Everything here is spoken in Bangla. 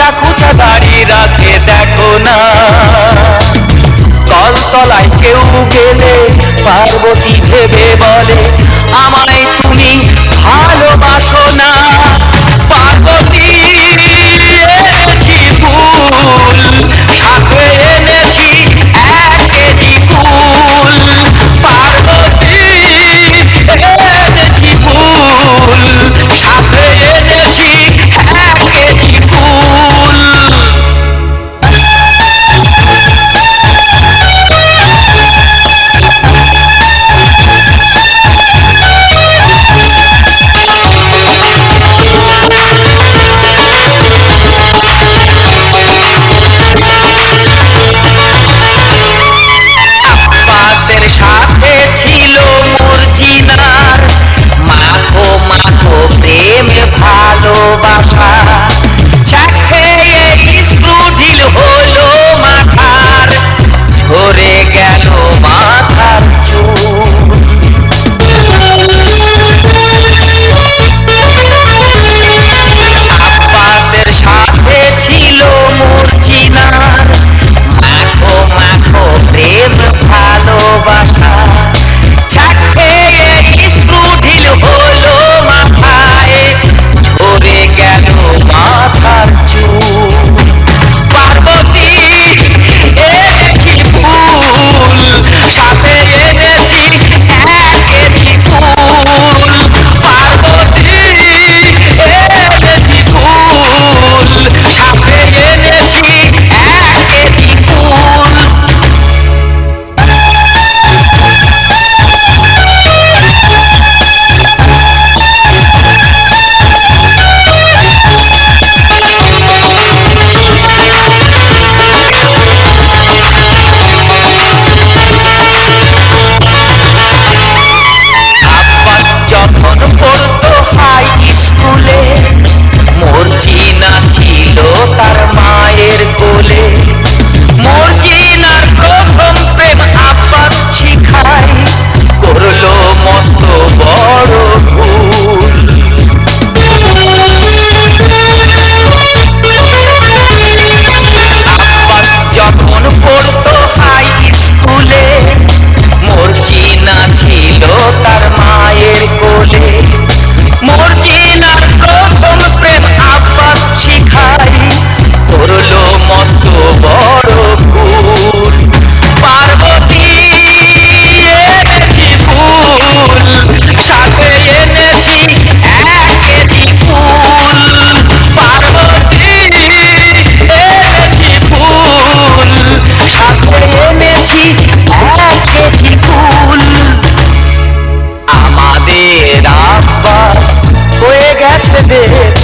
খোঁচা খোঁচা দাড়ি রাতে দেখো না। কলতলায় কেউ গেলে পার্বতী ভেবে বলে আমায় তুমি ভালোবাসো না। hit